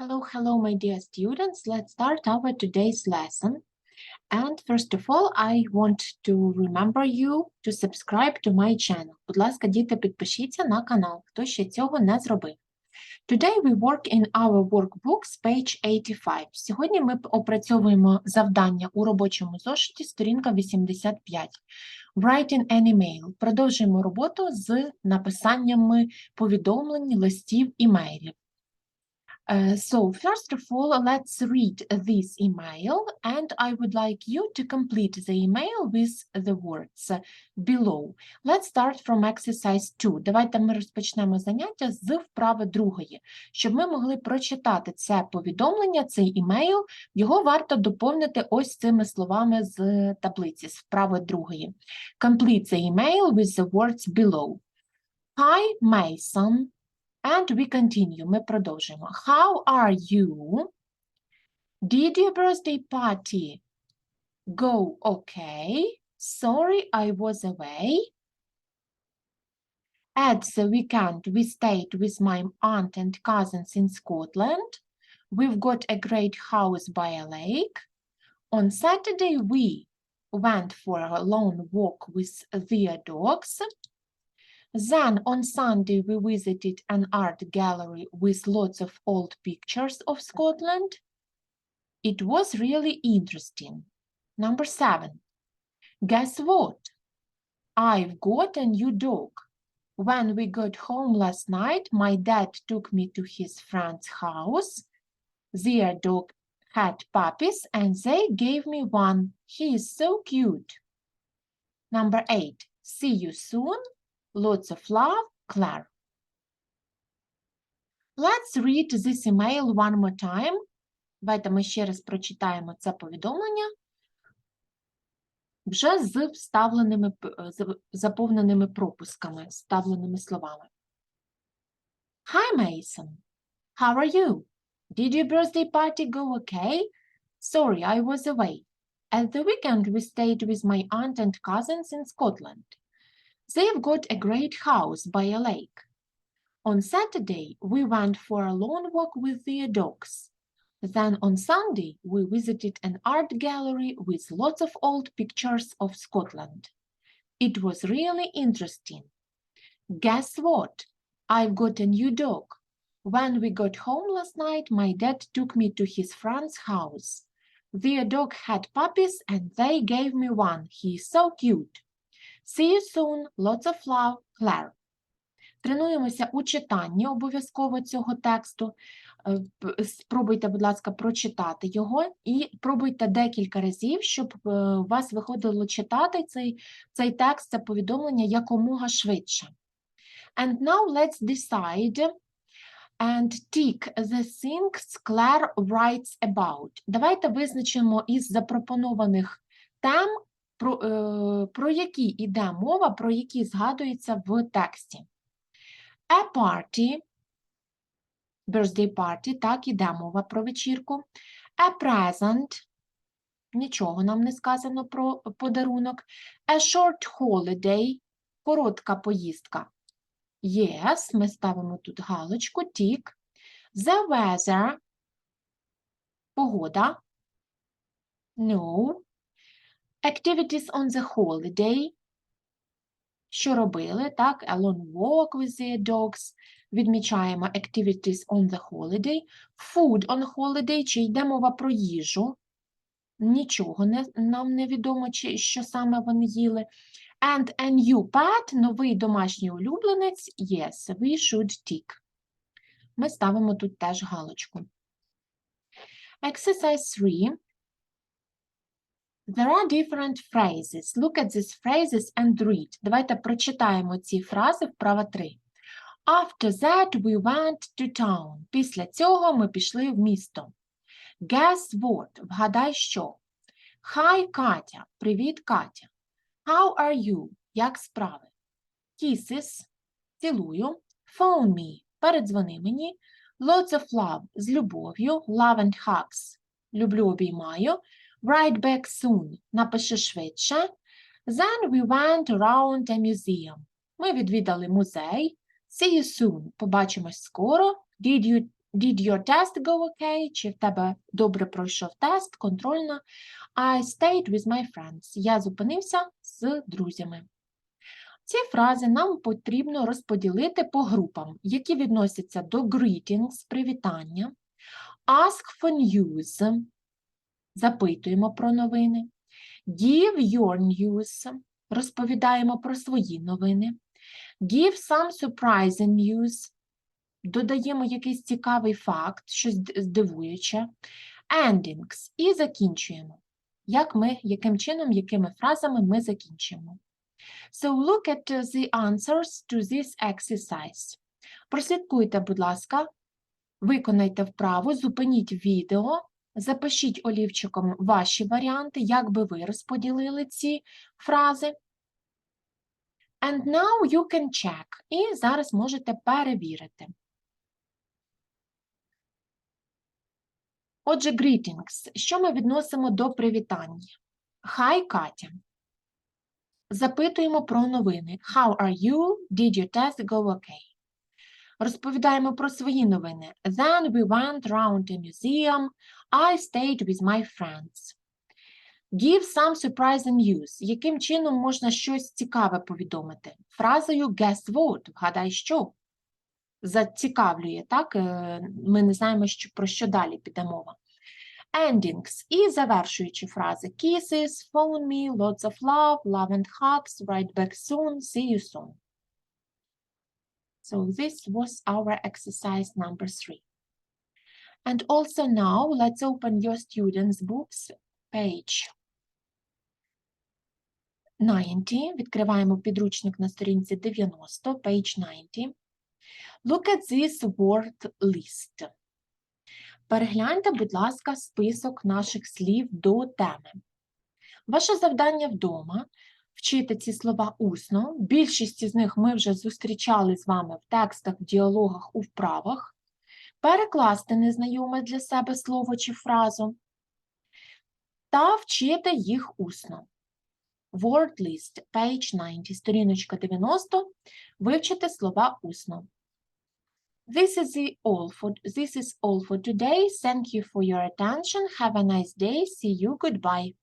Hello, hello, my dear students. Let's start our today's lesson. And first of all, I want to remember you to subscribe to my channel. Будь ласка, діти, підпишіться на канал, хто ще цього не зробив. Today we work in our workbooks, page 85. Сьогодні ми опрацьовуємо завдання у робочому зошиті, сторінка 85. Writing an email. Продовжуємо роботу з написаннями повідомлень, листів, імейлів. Uh, so, first of all, let's read this email, and I would like you to complete the email with the words below. Let's start from exercise 2. Давайте ми розпочнемо заняття з вправи другої. Щоб ми могли прочитати це повідомлення, цей імейл, його варто доповнити ось цими словами з таблиці, з вправи другої. Complete the email with the words below. Hi, Mason. And we continue. Ми продовжуємо. How are you? Did your birthday party go okay? Sorry, I was away. At the weekend, we stayed with my aunt and cousins in Scotland. We've got a great house by a lake. On Saturday, we went for a long walk with their dogs. Then on Sunday, we visited an art gallery with lots of old pictures of Scotland. It was really interesting. Number seven. Guess what? I've got a new dog. When we got home last night, my dad took me to his friend's house. Their dog had puppies and they gave me one. He is so cute. Number eight. See you soon. Lots of love, Claire. Let's read this email one more time. Давайте ми ще раз прочитаємо це повідомлення вже з вставленими, е, з заповненими пропусками, вставленими словами. Hi, Mason. How are you? Did your birthday party go okay? Sorry, I was away. At the weekend, we stayed with my aunt and cousins in Scotland. They've got a great house by a lake. On Saturday, we went for a long walk with their dogs. Then on Sunday, we visited an art gallery with lots of old pictures of Scotland. It was really interesting. Guess what? I've got a new dog. When we got home last night, my dad took me to his friend's house. Their dog had puppies and they gave me one. He's so cute. See you soon. Lots of love, Claire. Тренуємося у читанні обов'язково цього тексту. Е, Спробуйте, будь ласка, прочитати його і пробуйте декілька разів, щоб е, у вас виходило читати цей, цей текст, це повідомлення якомога швидше. And now let's decide and tick the things Claire writes about. Давайте визначимо із запропонованих тем, про, е, про які йде мова, про які згадується в тексті. A party, birthday party, так, іде мова про вечірку. A present, нічого нам не сказано про подарунок. A short holiday, коротка поїздка. Yes, ми ставимо тут галочку, тік. The weather, погода. No. Activities on the holiday. Що робили, так? A long walk with their dogs. Відмічаємо activities on the holiday. Food on holiday, чи йде мова про їжу. Нічого не, нам не відомо, чи, що саме вони їли. And a new pet, новий домашній улюбленець. Yes, we should tick. Ми ставимо тут теж галочку. Exercise 3. There are different phrases. Look at these phrases and read. Давайте прочитаємо ці фрази вправа 3. After that we went to town. Після цього ми пішли в місто. Guess what? Вгадай що? Hi, Катя. Привіт, Катя. How are you? Як справи? Kisses. Цілую. Phone me. Передзвони мені. Lots of love. З любов'ю. Love and hugs. Люблю обіймаю. Write back soon. Напиши швидше. Then we went around a museum. Ми відвідали музей. See you soon. Побачимось скоро. Did you Did your test go okay? Чи в тебе добре пройшов тест, контрольна? I stayed with my friends. Я зупинився з друзями. Ці фрази нам потрібно розподілити по групам, які відносяться до greetings, привітання, ask for news, запитуємо про новини, give your news, розповідаємо про свої новини, give some surprising news, додаємо якийсь цікавий факт, щось здивуюче, endings. І закінчуємо. Як ми, яким чином, якими фразами ми закінчуємо. So look at the answers to this exercise. Прослідкуйте, будь ласка, виконайте вправу, зупиніть відео, запишіть олівчиком ваші варіанти, як би ви розподілили ці фрази. And now you can check. І зараз можете перевірити. Отже, greetings. Що ми відносимо до привітання? Hi, Катя. Запитуємо про новини. How are you? Did your test go okay? Розповідаємо про свої новини. Then we went round a museum. I stayed with my friends. Give some surprising news. Яким чином можна щось цікаве повідомити? Фразою guess what. Вгадай, що? Зацікавлює, так? Е, Ми не знаємо, що, про що далі піде мова. Endings і завершуючі фрази kisses, phone me, lots of love, love and hugs, right back soon, see you soon. So this was our exercise number three. And also now let's open your students' books, page 90. Відкриваємо підручник на сторінці 90, page 90. Look at this word list. Перегляньте, будь ласка, список наших слів до теми. Ваше завдання вдома вчити ці слова усно. Більшість з них ми вже зустрічали з вами в текстах, в діалогах, у вправах. Перекласти незнайоме для себе слово чи фразу та вчити їх усно. Word list, page 90, сторіночка 90. Вивчити слова усно. This is all for this is all for today. Thank you for your attention. Have a nice day. See you. Goodbye.